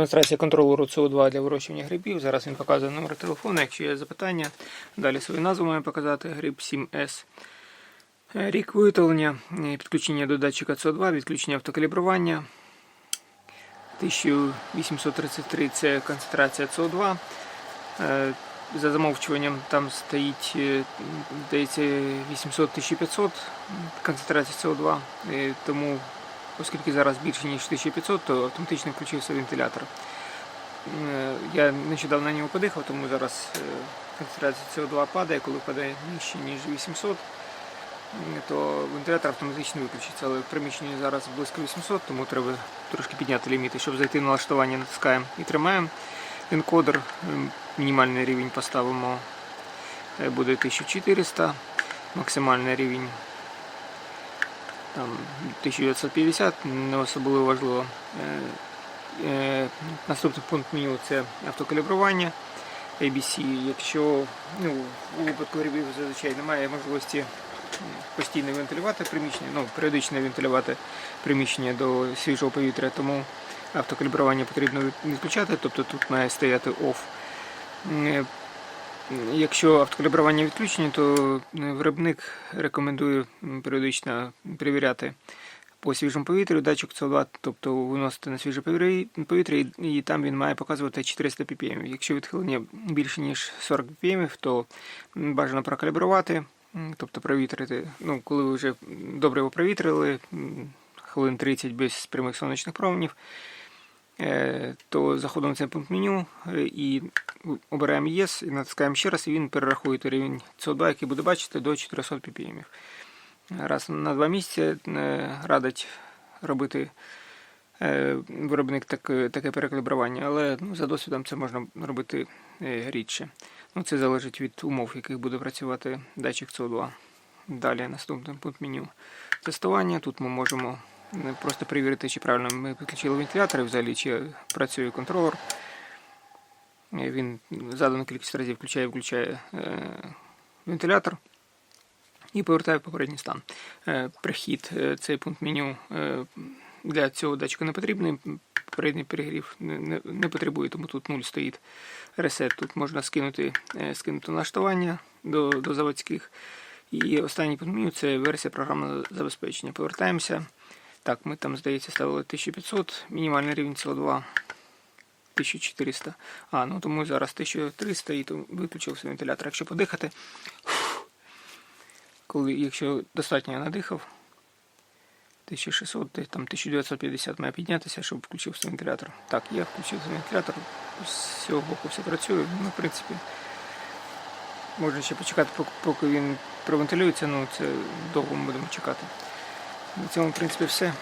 Демонстрація контролеру СО2 для вирощування грибів. Зараз він показує номер телефону. Якщо є запитання, далі свою назву має показати гриб 7С. Е, Рік виготовлення, е, підключення до датчика СО2, відключення автокалібрування. 1833 це концентрація СО2. Е, За замовчуванням там стоїть, е, здається, 800-1500 концентрація СО2. Е, Тому оскільки зараз більше ніж 1500, то автоматично включився вентилятор. Е, Я нещодавно на нього подихав, тому зараз е, концентрація СО2 падає, коли падає нижче, ніж 800, то вентилятор автоматично виключиться. Але в приміщенні зараз близько 800, тому треба трошки підняти ліміти. Щоб зайти в налаштування, натискаємо і тримаємо. Енкодер, мінімальний рівень поставимо, е, буде 1400, максимальний рівень там 1950, не особливо важливо. Е, е, Наступний пункт меню це автокалібрування ABC. Якщо ну, у випадку грибів зазвичай немає можливості постійно вентилювати приміщення, ну, періодично вентилювати приміщення до свіжого повітря, тому автокалібрування потрібно відключати, тобто тут має стояти OFF. Якщо автокалібрування відключені, то е, виробник рекомендує періодично перевіряти по свіжому повітрю датчик СО2, тобто виносити на свіже повітря, і, там він має показувати 400 ppm. Якщо відхилення більше ніж 40 ppm, то бажано прокалібрувати, тобто провітрити. Ну, коли ви вже добре його провітрили, хвилин 30 без прямих сонячних променів, е, то заходимо в цей пункт меню е, і обираємо Yes і натискаємо ще раз, і він перерахує той рівень СО2, який буде бачити, до 400 ppm. Раз на два місяці е, радить робити е, виробник таке, таке перекалібрування, але ну, за досвідом це можна робити е, рідше. Ну, це залежить від умов, в яких буде працювати датчик СО2. Далі наступний пункт меню тестування. Тут ми можемо просто перевірити, чи правильно ми підключили вентилятор і взагалі чи працює контролер. Він задану кількість разів включає і виключає е, вентилятор і повертає в попередній стан. Е, Прихід е, цей пункт меню для цього датчика не потрібний. Попередній перегрів не, не, потребує, тому тут 0 стоїть ресет. Тут можна скинути, скинути налаштування до, до заводських. І останній пункт меню це версія програмного забезпечення. Повертаємося. Так, ми там, здається, ставили 1500, мінімальний рівень СО2 1400. А, ну тому зараз 1300 і то виключився вентилятор. Якщо подихати, коли, якщо достатньо надихав, 1600, там 1950 має піднятися, щоб включився вентилятор. Так, я включився вентилятор, з цього боку все працює. Ну, в принципі, можна ще почекати, поки він провентилюється, ну це довго ми будемо чекати. На цьому, в принципі, все.